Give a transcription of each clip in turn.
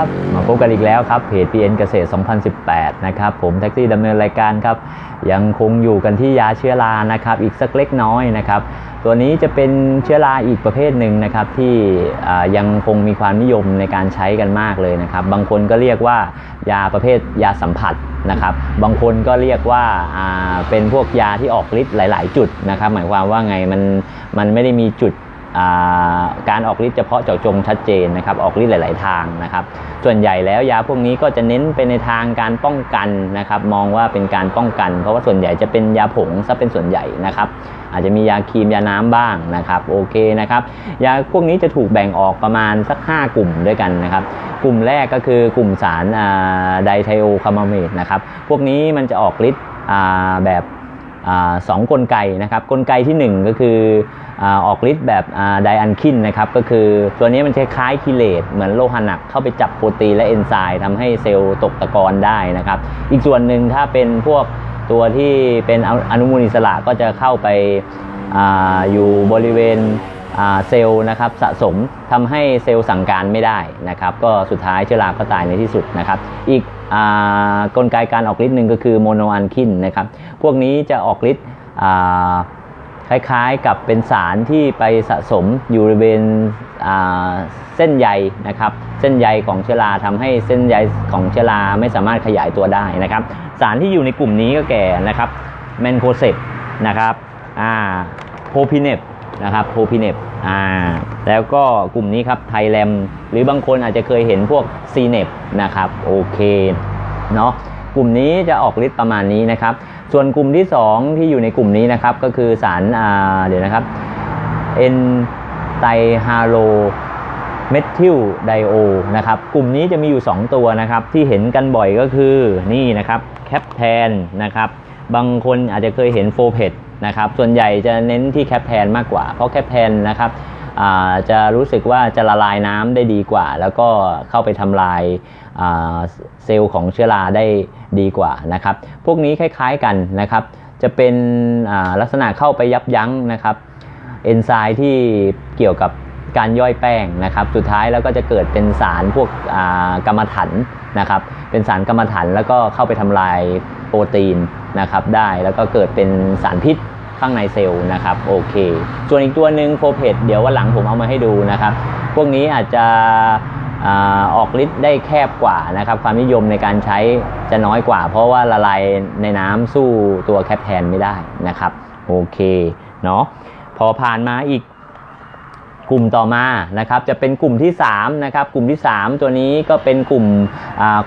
ครับมาพบกันอีกแล้วครับเพจ PN เกษตร 2018 นะครับ ผมแท็กซี่ดำเนินรายการครับ ยังคงอยู่กันที่ยาเชื้อรานะครับ อีกสักเล็กน้อยนะครับ ตัวนี้จะเป็นเชื้อราอีกประเภทหนึ่งนะครับ ที่ยังคงมีความนิยมในการใช้กันมากเลยนะครับ บางคนก็เรียกว่ายาประเภทยาสัมผัสนะครับ บางคนก็เรียกว่าเป็นพวกยาที่ออกฤทธิ์หลาย ๆ จุดนะครับ หมายความว่าไงมันมันไม่ได้มีจุด การออกฤทธิ์เฉพาะเจาะจงชัดเจนนะครับออกฤทธิ์หลาย ๆ ทางนะครับส่วนใหญ่แล้วยาพวกนี้ก็จะเน้นไปในทางการป้องกันนะครับมองว่าเป็นการป้องกัน เพราะว่าส่วนใหญ่จะเป็นยาผงซะเป็นส่วนใหญ่นะครับอาจจะมียาครีมยาน้ำบ้างนะครับโอเคนะครับยาพวกนี้จะถูกแบ่งออกประมาณสัก 5 กลุ่มด้วยกันนะครับกลุ่มแรกก็คือกลุ่มสารไดไทโอคามาเมดนะครับพวกนี้มันจะออกฤทธิ์แบบ สองกลไกนะครับกลไกที่ 1 ก็คือออกฤทธิ์แบบไดอันคินนะครับก็คือตัวนี้มันคล้ายคิเลตเหมือนโลหะหนักเข้าไปจับโปรตีนและเอนไซม์ทำให้เซลล์ตกตะกอนได้นะครับ อีกส่วนหนึ่งถ้าเป็นพวกตัวที่เป็นอนุมูลอิสระก็จะเข้าไปอาอยู่บริเวณ เซลล์นะครับสะสมทำให้เซลล์สั่งการไม่ได้นะครับ ก็สุดท้ายเชื้อราก็ตายในที่สุดนะครับ อีกอกลไกการออกฤทธิ์หนึ่งก็คือโมโนอันคินนะครับ พวกนี้จะออกฤทธิ์คล้ายๆกับเป็นสารที่ไปสะสมอยู่บริเวณเส้นใยนะครับ เส้นใยของเชื้อราทำให้เส้นใยของเชื้อราไม่สามารถขยายตัวได้นะครับ สารที่อยู่ในกลุ่มนี้ก็แก่นะครับแมนโคเซตนะครับโพพิเนป นะครับโพพิเนปอ่าแล้วก็กลุ่มนี้ครับไทแรมหรือบางคนอาจจะเคยเห็นพวกซีเนปนะครับโอเคเนาะกลุ่มนี้จะออกฤทธิ์ประมาณนี้นะครับ ส่วนกลุ่มที่ 2 ที่อยู่ในกลุ่มนี้นะครับ ก็คือสารอ่าเดี๋ยวนะครับเอนไตฮาโลเมทิลไดโอนะครับ กลุ่มนี้จะมีอยู่ 2 ตัวนะครับ ที่เห็นกันบ่อยก็คือนี่นะครับแคปแทนนะครับ บางคนอาจจะเคยเห็นโฟเพด นะครับส่วนใหญ่จะเน้นที่แคปแทนมากกว่า เพราะแคปแทนนะครับจะรู้สึกว่าจะละลายน้ำได้ดีกว่า แล้วก็เข้าไปทำลายเซลล์ของเชื้อราได้ดีกว่านะครับพวกนี้คล้ายๆกันนะครับ จะเป็นลักษณะเข้าไปยับยั้งนะครับเอนไซม์ที่เกี่ยวกับการย่อยแป้งนะครับ สุดท้ายแล้วก็จะเกิดเป็นสารพวกกรรมถันนะครับ เป็นสารกรรมถันแล้วก็เข้าไปทำลายโปรตีน นะครับได้แล้วก็เกิดเป็นสารพิษข้างในเซลล์นะครับโอเคส่วนอีกตัวหนึ่งโฟเพดเดี๋ยววันหลังผมเอามาให้ดูนะครับ พวกนี้อาจจะอออกฤทธิ์ได้แคบกว่านะครับ ความนิยมในการใช้จะน้อยกว่า เพราะว่าละลายในน้ำสู้ตัวแคปแทนไม่ได้นะครับโอเคเนาะพอผ่านมาอีกกลุ่มต่อมานะครับ จะเป็นกลุ่มที่3นะครับกลุ่มที่ 3 ตัวนี้ก็เป็นกลุ่ม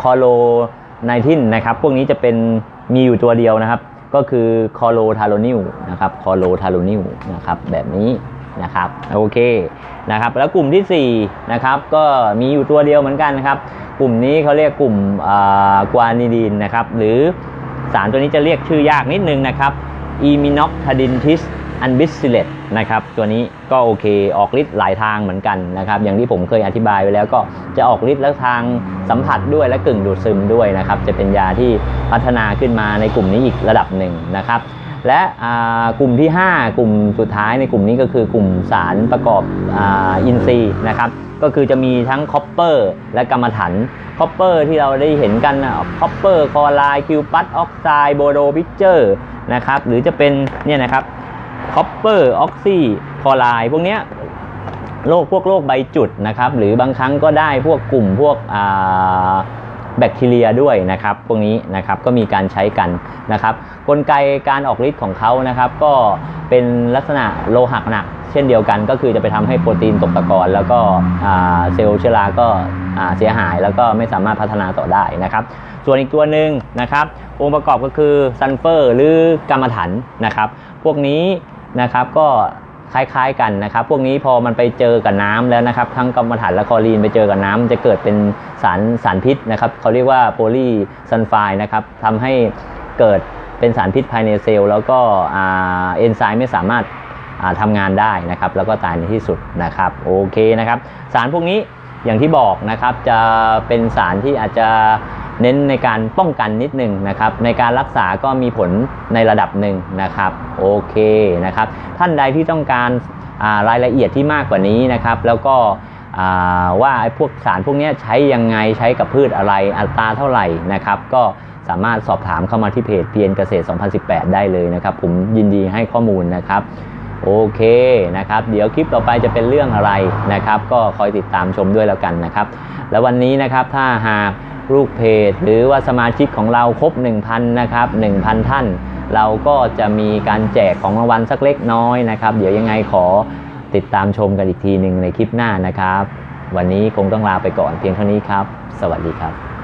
คอโลไนทินนะครับ พวกนี้จะเป็น มีอยู่ตัวเดียวนะครับ ก็คือคอโลทาโลนิลนะครับคอโลทาโลนิลนะครับแบบนี้นะครับโอเคนะครับแล้วกลุ่มที่4นะครับก็มีอยู่ตัวเดียวเหมือนกันนะครับกลุ่มนี้เขาเรียกกลุ่มกวานิดินนะครับหรือสารตัวนี้จะเรียกชื่อยากนิดนึงนะครับอีมินอกทาดินทิส อันบิสซิเลตนะครับตัวนี้ก็โอเคออกฤทธิ์หลายทางเหมือนกันนะครับอย่างที่ผมเคยอธิบายไปแล้วก็จะออกฤทธิ์และทางสัมผัสด้วยและกึ่งดูดซึมด้วยนะครับจะเป็นยาที่พัฒนาขึ้นมาในกลุ่มนี้อีกระดับหนึ่งนะครับและกลุ่มที่ 5 กลุ่มสุดท้ายในกลุ่มนี้ก็คือกลุ่มสารประกอบออินทรีย์นะครับก็คือจะมีทั้งคอปเปอร์และกรรมฐานคอปเปอร์ที่เราได้เห็นกันคอปเปอร์คอไลคิวปัสออกไซด์โบโดพิเจอร์นะครับหรือจะเป็นเนี่ยนะครับ คอปเปอร์ออกซิคอไรด์พวกเนี้ยโรคพวกโรคใบจุดนะครับ หรือบางครั้งก็ได้พวกกลุ่มพวกแบคทีเรียด้วยนะครับ พวกนี้นะครับก็มีการใช้กันนะครับ กลไกการออกฤทธิ์ของเขานะครับ ก็เป็นลักษณะโลหะหนัก เช่นเดียวกันก็คือจะไปทำให้โปรตีนตกตะกอนแล้วก็เซลล์เชื้อราก็เสียหายแล้วก็ไม่สามารถพัฒนาต่อได้นะครับ ส่วนอีกตัวหนึ่งนะครับ องค์ประกอบก็คือซัลเฟอร์หรือกรรมฐานนะครับ พวกนี้ นะครับ ก็คล้ายๆกันนะครับ พวกนี้พอมันไปเจอกับน้ำแล้วนะครับ ทั้งกรรมฐานและคอรีนไปเจอกับน้ำมันจะเกิดเป็นสารสารพิษนะครับเขาเรียกว่าโพลีซัลไฟด์นะครับทำให้เกิดเป็นสารพิษภายในเซลล์แล้วก็เอนไซม์ไม่สามารถอ่าทำงานได้นะครับ แล้วก็ตายในที่สุดนะครับโอเคนะครับ สารพวกนี้อย่างที่บอกนะครับจะเป็นสารที่อาจจะ เน้นในการป้องกันนิดหนึงนะครับ ในการรักษาก็มีผลในระดับหนึ่งนะครับ โอเคนะครับ ท่านใดที่ต้องการารายละเอียดที่มากกว่านี้นะครับ แล้วก็ว่าไอ้พวกสารพวกนี้ใช้ยังไงใช้กับพืชอะไรอัตราเท่าไหร่นะครับ ก็สามารถสอบถามเข้ามาที่เพจเพียนเกษตร 2018 ได้เลยนะครับ ผมยินดีให้ข้อมูลนะครับ โอเคนะครับ เดี๋ยวคลิปต่อไปจะเป็นเรื่องอะไรนะครับ ก็คอยติดตามชมด้วยแล้วกันนะครับ แล้ววันนี้นะครับถ้าหาก ลูกเพจ หรือว่าสมาชิกของเราครบ 1,000 นะครับ 1,000 ท่าน เราก็จะมีการแจกของรางวัลสักเล็กน้อยนะครับ เดี๋ยวยังไงขอติดตามชมกันอีกทีหนึ่งในคลิปหน้านะครับ วันนี้คงต้องลาไปก่อนเพียงเท่านี้ครับ สวัสดีครับ